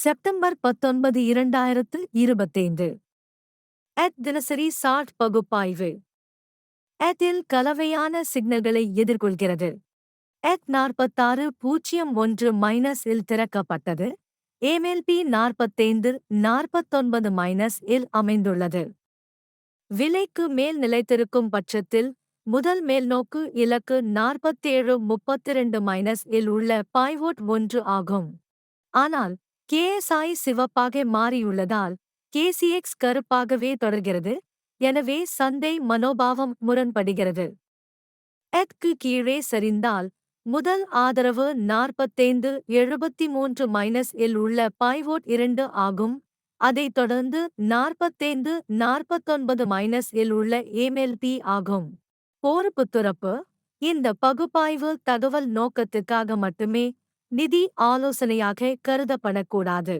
September பத்தொன்பது இரண்டாயிரத்து இருபத்தைந்து. எத் தினசரி சாட் பகுப்பாய்வு. எத்தில் கலவையான சிக்னல்களை எதிர்கொள்கிறது. எத் நாற்பத்தாறு பூஜ்ஜியம் ஒன்று மைனஸ் இல் திறக்கப்பட்டது. ஏமெல்பி நாற்பத்தைந்து நாற்பத்தொன்பது மைனஸ் இல் அமைந்துள்ளது. விலைக்கு மேல் நிலைத்திருக்கும் பட்சத்தில் முதல் மேல்நோக்கு இலக்கு நாற்பத்தேழு முப்பத்திரண்டு மைனஸ் இல் உள்ள பாய்வோட் ஒன்று ஆகும். ஆனால் கேஎஸ்ஐ சிவப்பாக மாறியுள்ளதால் கேசிஎக்ஸ் கருப்பாகவே தொடர்கிறது. எனவே சந்தை மனோபாவம் முரண்படுகிறது. எத்க்கு கீழே சரிந்தால் முதல் ஆதரவு நாற்பத்தைந்து எழுபத்தி மூன்று மைனஸ் இல் உள்ள பைவோட் இரண்டு ஆகும். அதைத் தொடர்ந்து நாற்பத்தைந்து நாற்பத்தொன்பது மைனஸ் இல் உள்ள ஏமெல்பி ஆகும். போர் துறப்பு. இந்த பகுப்பாய்வு தகவல் நோக்கத்துக்காக மட்டுமே நிதி ஆலோசனையாக கருதப்படக்கூடாது.